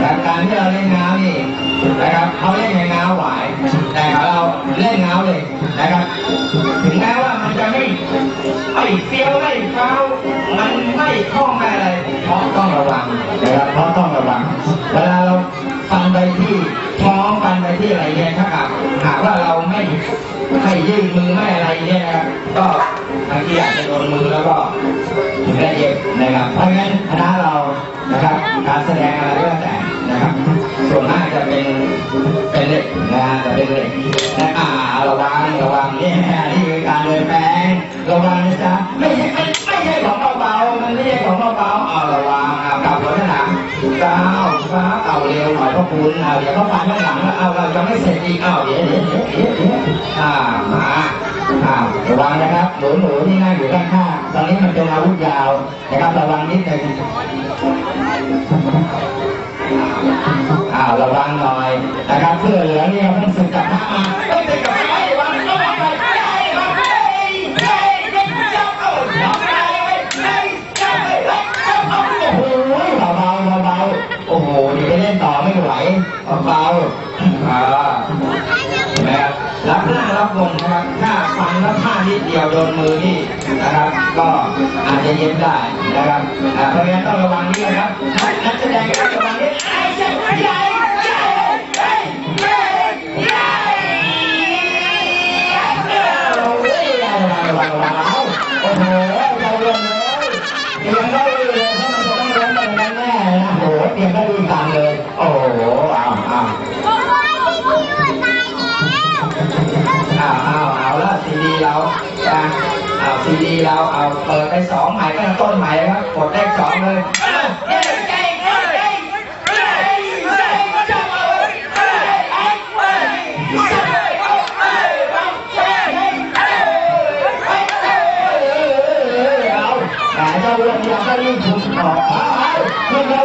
แต่การที่เราเล่นน้ำนี่นะครับเขาเล่นในน้ำหวายแต่เราเล่นน้ำเลยนะครับ ถึงแม้ว่ามันจะไม่ไม่เฟี้ยวไม่เฟ้ามันไม่คล่องไม่อะไรเพราะต้องระวังนะครับเพราะต้องระวังเวลาเราฟันไปที่ท้องฟันไปที่อะไรเนี่ยถ้าหากหากว่าเราไม่ไม่ยื่นมือไม่อะไรเนี่ยก็บางทีอาจจะโดนมือแล้วก็ถึงได้เย็บนะครับเพราะงั้นคณะเรา นะครับ การแสดงอะไรก็แล้วแต่นะครับ ส่วนมากจะเป็นเป็นเหล็กนะฮะจะเป็นเหล็กนะอ่าระวังระวังนี่ยนี่คือการเดินแปลงระวังนะจ๊ะไม่ใช่ไม่ไม่ใช่ของเบาๆมันไม่ใช่ของเบาๆเอาระวังเอากลับหัวหลังก้าวก้าเอาเร็วหน่อยพ่อคุณเอาเดี๋ยวเขาฟันข้างหลังแล้วเอาเราจะไม่เสร็จอีกเอาเดี๋ยวเดี๋ยวเดี๋ยวเดี๋ยวอ่ามาอ่าระวังนะครับหนูหนูๆที่นั่งอยู่ข้างๆ นนี้มันเป็นอาวุธยาวนะครับระวังนิดหนึ่งอ้าวระวังหน่อยนะครับเพื่อเหลือเนี่ยเพิ่งสึกกับพระมาเฮ้ยสึกกับพระไม่ระวังระวังหน่อยเฮ้ยเฮ้ยเฮ้ยเฮ้ยเฮ้ยเจ้าเอาเจ้าไปเฮ้ยเฮ้ยเจ้าเฮ้ยเจ้าโอ้โหเบาเบาเบาเบาโอ้โหดีไปเล่นต่อไม่ไหวเบาเบาอ่า รับหน้ารับบนะครับ ถ้าฟันแล้วพลานิดเดียวโดนมือนี่นะครับ ก็อาจจะเย็บได้นะครับเพราะงั้นต้องระวังนี่นะครับนักแสดงต้องระวังนี่ไอ้เจ้าใหญ่ใหญ่ใหญ่ใหญ่ใหญ่โอ้โหเราเรื่องเลยเตรียมได้เลยถ้ามันจะต้องล้มไปแน่ๆนะโอ้โหเตรียมได้ดีตามเลย โอ้โหาเอาเปิดไปสองใหม่ก็ต้นใหม่ครับกดเลขสองเลยเอ้ยเอ้ยเอ้ยเอ้ยเอ้ยเอ้ยเอ้ยเจ้าเอาเอ้ยเอ้ยเอ้ยเอ้ยเอ้ยเอาเอ้ยเอาเอ้ยเอ้ยเอ้ยเอ้ยเอ้ยเอาแต่เจ้าเรื่องยังก็ยิ่งถูกต่อ